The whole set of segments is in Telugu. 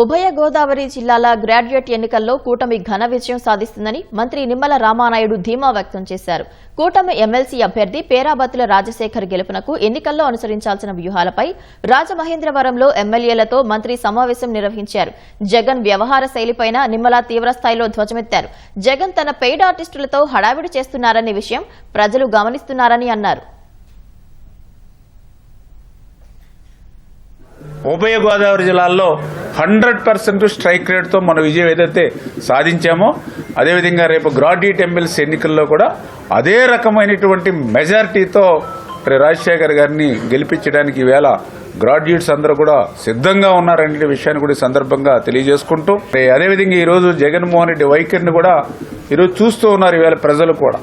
ఉభయ గోదావరి జిల్లాల గ్రాడ్యుయేట్ ఎన్నికల్లో కూటమి ఘన విజయం సాధిస్తుందని మంత్రి నిమ్మల రామానాయుడు ధీమా వ్యక్తం చేశారు. కూటమి ఎమ్మెల్సీ అభ్యర్థి పేరాబత్తుల రాజశేఖర్ గెలుపునకు ఎన్నికల్లో అనుసరించాల్సిన వ్యూహాలపై రాజమహేంద్రవరంలో ఎమ్మెల్యేలతో మంత్రి సమావేశం నిర్వహించారు. జగన్ వ్యవహార శైలిపైన నిమ్మల తీవ్రస్థాయిలో ధ్వజమెత్తారు. జగన్ తన పెయిడ్ ఆర్టిస్టులతో హడావిడి చేస్తున్నారనే విషయం ప్రజలు గమనిస్తున్నారని అన్నారు. ఉభయ గోదావరి జిల్లాల్లో హండ్రెడ్ పర్సెంట్ స్ట్రైక్ రేట్తో మన విజయం ఏదైతే సాధించామో అదేవిధంగా రేపు గ్రాడ్యుయేట్ ఎమ్మెల్సీ ఎన్నికల్లో కూడా అదే రకమైనటువంటి మెజారిటీతో రాజశేఖర్ గారిని గెలిపించడానికి ఈవేళ గ్రాడ్యుయేట్స్ అందరూ కూడా సిద్ధంగా ఉన్నారనే విషయాన్ని కూడా ఈ సందర్భంగా తెలియజేసుకుంటూ అదేవిధంగా ఈరోజు జగన్మోహన్ రెడ్డి వైఖరిని కూడా ఈరోజు చూస్తూ ఉన్నారు ఈవేళ ప్రజలు కూడా.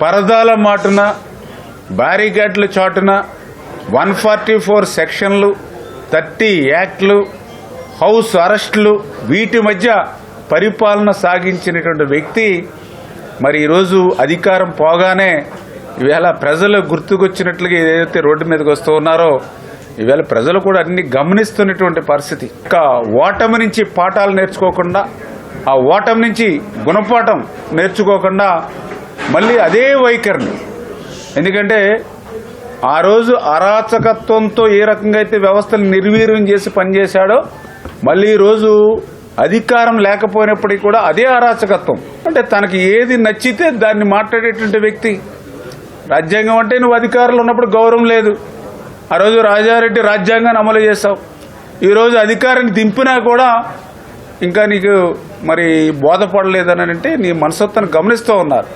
పరదాల మాటున బ్యారికేడ్ల చాటున వన్ ఫార్టీ ఫోర్ సెక్షన్లు థర్టీ యాక్ట్లు హౌస్ అరెస్టులు వీటి మధ్య పరిపాలన సాగించినటువంటి వ్యక్తి మరి ఈరోజు అధికారం పోగానే ఈవేళ ప్రజలు గుర్తుకొచ్చినట్లుగా ఏదైతే రోడ్డు మీదకి వస్తూ ఉన్నారో ఈవేళ ప్రజలు కూడా అన్ని గమనిస్తున్నటువంటి పరిస్థితి. ఇంకా ఓటమి నుంచి పాఠాలు నేర్చుకోకుండా ఆ ఓటమి నుంచి గుణపాఠం నేర్చుకోకుండా మళ్ళీ అదే వైఖరిని. ఎందుకంటే ఆ రోజు అరాచకత్వంతో ఏ రకంగా అయితే వ్యవస్థను నిర్వీర్యం చేసి పనిచేశాడో మళ్ళీ ఈరోజు అధికారం లేకపోయినప్పటికీ కూడా అదే అరాచకత్వం. అంటే తనకి ఏది నచ్చితే దాన్ని మాట్లాడేటువంటి వ్యక్తి. రాజ్యాంగం అంటే నువ్వు అధికారంలో ఉన్నప్పుడు గౌరవం లేదు. ఆ రోజు రాజారెడ్డి రాజ్యాంగాన్ని అమలు చేశావు. ఈరోజు అధికారాన్ని దింపినా కూడా ఇంకా నీకు మరి బోధపడలేదని అంటే నీ మనసత్వాన్ని గమనిస్తూ ఉన్నారు.